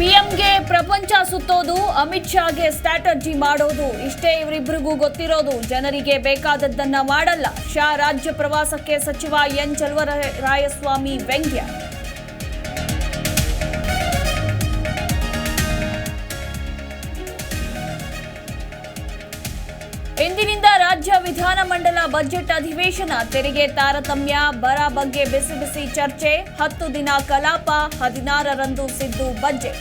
ಸಿಎಂಗೆ ಪ್ರಪಂಚ ಸುತ್ತೋದು, ಅಮಿತ್ ಶಾಗೆ ಸ್ಟ್ರಾಟಜಿ ಮಾಡೋದು, ಇಷ್ಟೇ ಇವರಿಬ್ಬರಿಗೂ ಗೊತ್ತಿರೋದು, ಜನರಿಗೆ ಬೇಕಾದದ್ದನ್ನ ಮಾಡಲ್ಲ, ಶಾ ರಾಜ್ಯ ಪ್ರವಾಸಕ್ಕೆ ಸಚಿವ ಎನ್ ಚಲುವರಾಯಸ್ವಾಮಿ ವ್ಯಂಗ್ಯ. ಇಂದಿನಿಂದ ರಾಜ್ಯ ವಿಧಾನಮಂಡಲ ಬಜೆಟ್ ಅಧಿವೇಶನ, ತೆರಿಗೆ ತಾರತಮ್ಯ, ಬರ ಬಗ್ಗೆ ಬಿಸಿ ಬಿಸಿ ಚರ್ಚೆ, ಹತ್ತು ದಿನ ಕಲಾಪ, ಹದಿನಾರರಂದು ಸಿದ್ದು ಬಜೆಟ್.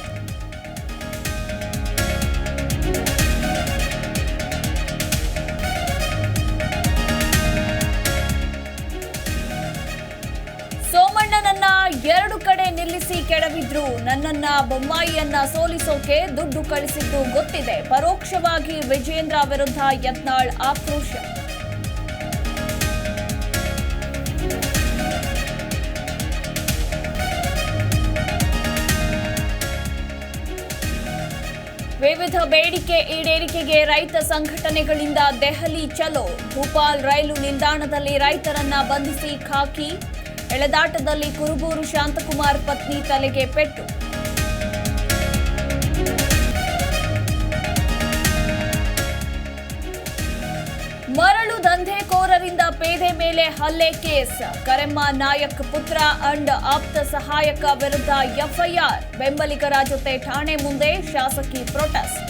ಎರಡು ಕಡೆ ನಿಲ್ಲಿಸಿ ಕೆಡವಿದ್ರು. ನನ್ನನ್ನ ಬೊಮ್ಮಾಯಿಯನ್ನ ಸೋಲಿಸೋಕೆ ದುಡ್ಡು ಕಳಿಸಿದ್ದು ಗೊತ್ತಿದೆ. ಪರೋಕ್ಷವಾಗಿ ವಿಜೇಂದ್ರ ವಿರುದ್ಧ ಯತ್ನಾಳ್ ಆಕ್ರೋಶ. ವಿವಿಧ ಬೇಡಿಕೆ ಈಡೇರಿಕೆಗೆ ರೈತ ಸಂಘಟನೆಗಳಿಂದ ದೆಹಲಿ ಚಲೋ. ಭೂಪಾಲ್ ರೈಲು ನಿಲ್ದಾಣದಲ್ಲಿ ರೈತರನ್ನ ಬಂಧಿಸಿ ಖಾಕಿ. ಎಳೆದಾಟದಲ್ಲಿ ಕುರುಬೂರು ಶಾಂತಕುಮಾರ್ ಪತ್ನಿ ತಲೆಗೆ ಪೆಟ್ಟು. ಮರಳು ದಂಧೆಕೋರರಿಂದ ಪೇದೆ ಮೇಲೆ ಹಲ್ಲೆ ಕೇಸ್. ಕರೆಮ್ಮ ನಾಯಕ್ ಪುತ್ರ ಅಂಡ್ ಆಪ್ತ ಸಹಾಯಕ ವಿರುದ್ಧ ಎಫ್ಐಆರ್. ಬೆಂಬಲಿಗರ ಜೊತೆ ಠಾಣೆ ಮುಂದೆ ಶಾಸಕಿ ಪ್ರೊಟೆಸ್ಟ್